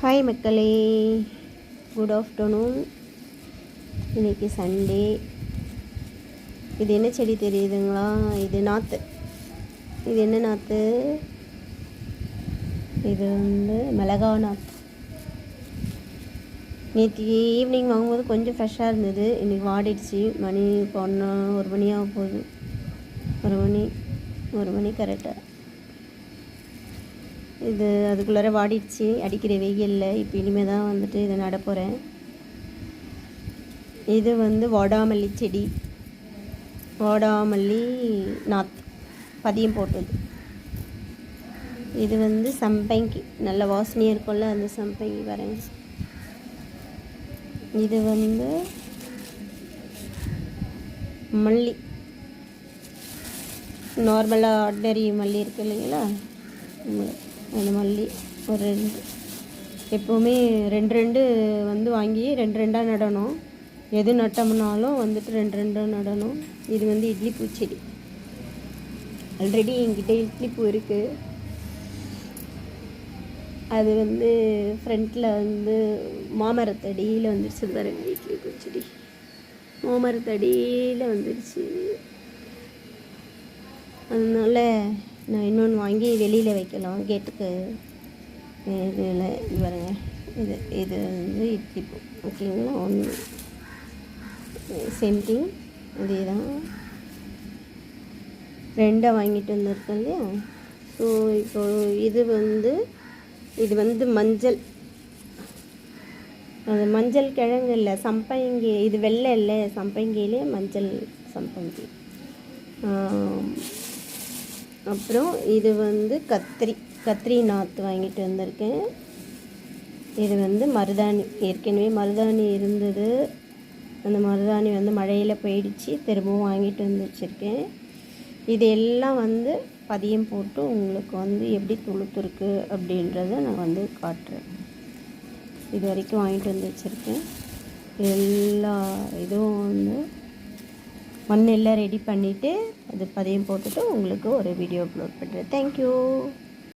Hi மக்களே. Good afternoon இன்னைக்கு Sunday இது என்ன செடி தெரியுதுங்களா? இது நாற்று இது என்ன நாற்று இது வந்து மிளகா நாற்று நேற்று ஈவினிங் வாங்கும்போது கொஞ்சம் ஃப்ரெஷ்ஷாக இருந்தது. இன்றைக்கி வாடிடுச்சு. மணி பொண்ணு ஒரு மணியாக போகுது. ஒரு மணி ஒரு மணி கரெக்டாக இது அதுக்குள்ளார வாடிடுச்சு. அடிக்கிற வெயிலில். இப்போ இனிமேல் தான் வந்துட்டு இதை நட போகிறேன் இது வந்து வாடாமல்லி செடி. வாடாமல்லி நாத். பதியம் போட்டது. இது வந்து சம்பங்கி. நல்ல வாசனையாக இருக்கும்ல அந்த சம்பங்கி வரேன் இது வந்து மல்லி. நார்மலாக ஆர்டினரி மல்லி இருக்கு இல்லைங்களா? உங்களுக்கு அந்த மல்லி ஒரு ரெண்டு. எப்போவுமே ரெண்டு ரெண்டு வந்து வாங்கி ரெண்டு ரெண்டாக நடணும். எது நட்டோம்னாலும் வந்துட்டு ரெண்டு ரெண்டாக நடணும். இது வந்து இட்லி பூச்செடி. ஆல்ரெடி என்கிட்ட இட்லி பூ இருக்குது அது வந்து ஃப்ரண்ட்டில் வந்து மாமரத்தடியில் வந்துருச்சு பாருங்க இட்லி பூச்செடி. மாமரத்தடியில் வந்துருச்சு. அதனால நான் இன்னொன்று வாங்கி வெளியில் வைக்கலாம். கேட்டுக்கு இதில் பாருங்க. இது இது வந்து இட்லி ஓகேங்களா? ஒன்று சேம் திங் அதே தான் ரெண்டாக வாங்கிட்டு வந்திருக்கோம் இல்லையா? ஸோ இப்போ இது வந்து இது வந்து மஞ்சள். அது மஞ்சள் கிழங்கு இல்லை சம்பங்கி இது வெள்ளை இல்லை சம்பங்கியிலே மஞ்சள் சம்பங்கி. அப்புறம் இது வந்து கத்திரி கத்திரி நாற்று வாங்கிட்டு வந்திருக்கேன். இது வந்து மருதாணி ஏற்கனவே மருதாணி இருந்தது. அந்த மருதாணி வந்து மழையில் போயிடுச்சு திரும்பவும் வாங்கிட்டு வந்து வச்சுருக்கேன். இது எல்லாம் வந்து பதியம் போட்டு உங்களுக்கு வந்து எப்படி துளுத்துருக்கு அப்படின்றத நான் வந்து காட்டுறேன். இது வரைக்கும் வாங்கிட்டு வந்து வச்சுருக்கேன். எல்லா இதுவும் வந்து மண்ணெல்லாம் ரெடி பண்ணிவிட்டு அது பதையும் போட்டுட்டு உங்களுக்கு ஒரு வீடியோ அப்லோட் பண்ணுறேன் தேங்க்யூ